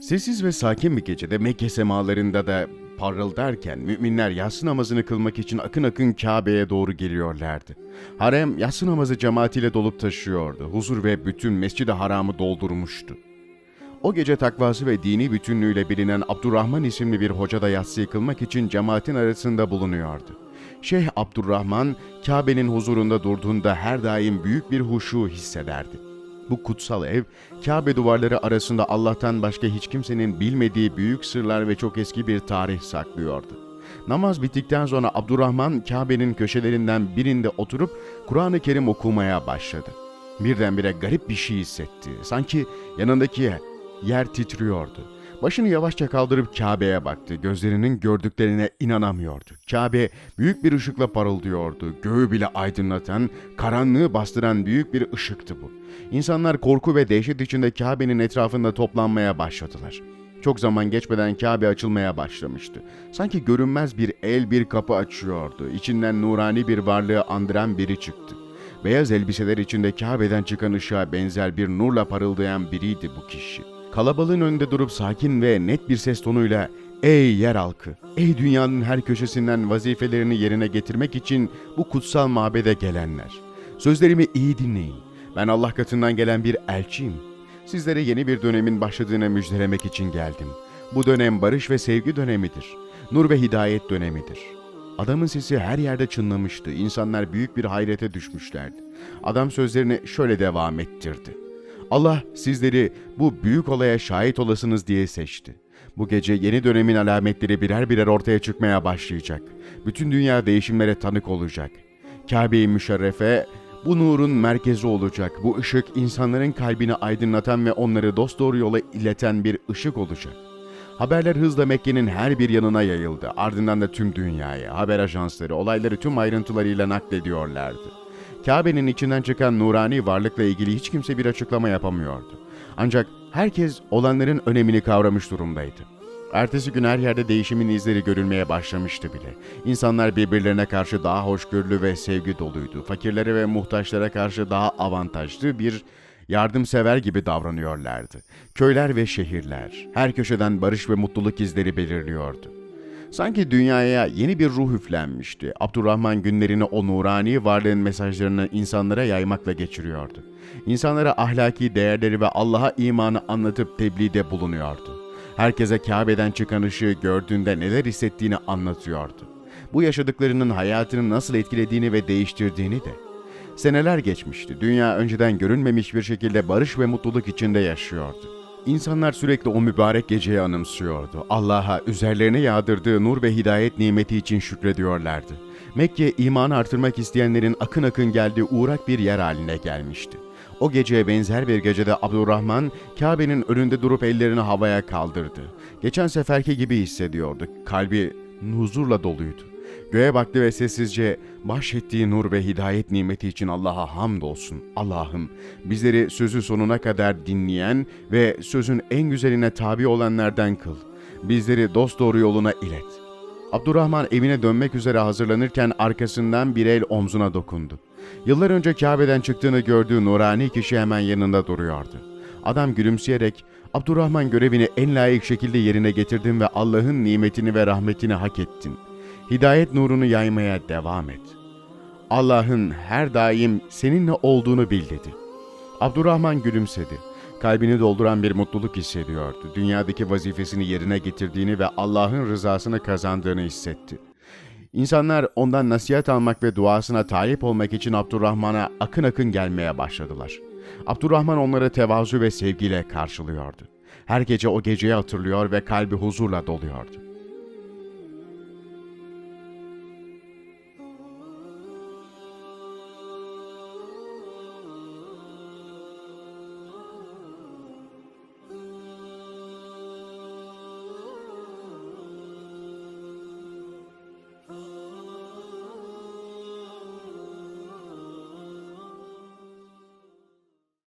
Sessiz ve sakin bir gecede Mekke semalarında da parıldarken müminler yatsı namazını kılmak için akın akın Kabe'ye doğru geliyorlardı. Harem yatsı namazı cemaatiyle dolup taşıyordu. Huzur ve bütün mescid-i haramı doldurmuştu. O gece takvası ve dini bütünlüğüyle bilinen Abdurrahman isimli bir hoca da yatsıyı kılmak için cemaatin arasında bulunuyordu. Şeyh Abdurrahman, Kabe'nin huzurunda durduğunda her daim büyük bir huşu hissederdi. Bu kutsal ev, Kabe duvarları arasında Allah'tan başka hiç kimsenin bilmediği büyük sırlar ve çok eski bir tarih saklıyordu. Namaz bittikten sonra Abdurrahman Kabe'nin köşelerinden birinde oturup Kur'an-ı Kerim okumaya başladı. Birdenbire garip bir şey hissetti. Sanki yanındaki yer titriyordu. Başını yavaşça kaldırıp Kabe'ye baktı. Gözlerinin gördüklerine inanamıyordu. Kabe büyük bir ışıkla parıldıyordu. Göğü bile aydınlatan, karanlığı bastıran büyük bir ışıktı bu. İnsanlar korku ve dehşet içinde Kabe'nin etrafında toplanmaya başladılar. Çok zaman geçmeden Kabe açılmaya başlamıştı. Sanki görünmez bir el bir kapı açıyordu. İçinden nurani bir varlığı andıran biri çıktı. Beyaz elbiseler içinde Kabe'den çıkan ışığa benzer bir nurla parıldayan biriydi bu kişi. Kalabalığın önünde durup sakin ve net bir ses tonuyla Ey yer halkı, ey dünyanın her köşesinden vazifelerini yerine getirmek için bu kutsal mabede gelenler. Sözlerimi iyi dinleyin. Ben Allah katından gelen bir elçiyim. Sizlere yeni bir dönemin başladığını müjdelemek için geldim. Bu dönem barış ve sevgi dönemidir. Nur ve hidayet dönemidir. Adamın sesi her yerde çınlamıştı. İnsanlar büyük bir hayrete düşmüşlerdi. Adam sözlerini şöyle devam ettirdi. Allah sizleri bu büyük olaya şahit olasınız diye seçti. Bu gece yeni dönemin alametleri birer birer ortaya çıkmaya başlayacak. Bütün dünya değişimlere tanık olacak. Kabe-i Müşerrefe bu nurun merkezi olacak. Bu ışık insanların kalbini aydınlatan ve onları dosdoğru yola ileten bir ışık olacak. Haberler hızla Mekke'nin her bir yanına yayıldı. Ardından da tüm dünyaya. Haber ajansları olayları tüm ayrıntılarıyla naklediyorlardı. Kabe'nin içinden çıkan nurani varlıkla ilgili hiç kimse bir açıklama yapamıyordu. Ancak herkes olanların önemini kavramış durumdaydı. Ertesi gün her yerde değişimin izleri görülmeye başlamıştı bile. İnsanlar birbirlerine karşı daha hoşgörülü ve sevgi doluydu. Fakirlere ve muhtaçlara karşı daha avantajlı bir yardımsever gibi davranıyorlardı. Köyler ve şehirler, her köşeden barış ve mutluluk izleri belirliyordu. Sanki dünyaya yeni bir ruh üflenmişti. Abdurrahman günlerini o nurani varlığın mesajlarını insanlara yaymakla geçiriyordu. İnsanlara ahlaki değerleri ve Allah'a imanı anlatıp tebliğde bulunuyordu. Herkese Kabe'den çıkan ışığı gördüğünde neler hissettiğini anlatıyordu. Bu yaşadıklarının hayatını nasıl etkilediğini ve değiştirdiğini de. Seneler geçmişti. Dünya önceden görünmemiş bir şekilde barış ve mutluluk içinde yaşıyordu. İnsanlar sürekli o mübarek geceyi anımsıyordu. Allah'a üzerlerine yağdırdığı nur ve hidayet nimeti için şükrediyorlardı. Mekke imanı artırmak isteyenlerin akın akın geldiği uğrak bir yer haline gelmişti. O geceye benzer bir gecede Abdurrahman Kabe'nin önünde durup ellerini havaya kaldırdı. Geçen seferki gibi hissediyordu. Kalbi huzurla doluydu. Göğe baktı ve sessizce bahşettiği nur ve hidayet nimeti için Allah'a hamdolsun. Allah'ım bizleri sözü sonuna kadar dinleyen ve sözün en güzeline tabi olanlardan kıl. Bizleri dosdoğru yoluna ilet. Abdurrahman evine dönmek üzere hazırlanırken arkasından bir el omzuna dokundu. Yıllar önce Kabe'den çıktığını gördüğü nurani kişi hemen yanında duruyordu. Adam gülümseyerek Abdurrahman görevini en layık şekilde yerine getirdin ve Allah'ın nimetini ve rahmetini hak ettin. Hidayet nurunu yaymaya devam et. Allah'ın her daim seninle olduğunu bil dedi. Abdurrahman gülümsedi. Kalbini dolduran bir mutluluk hissediyordu. Dünyadaki vazifesini yerine getirdiğini ve Allah'ın rızasını kazandığını hissetti. İnsanlar ondan nasihat almak ve duasına talip olmak için Abdurrahman'a akın akın gelmeye başladılar. Abdurrahman onları tevazu ve sevgiyle karşılıyordu. Her gece o geceyi hatırlıyor ve kalbi huzurla doluyordu.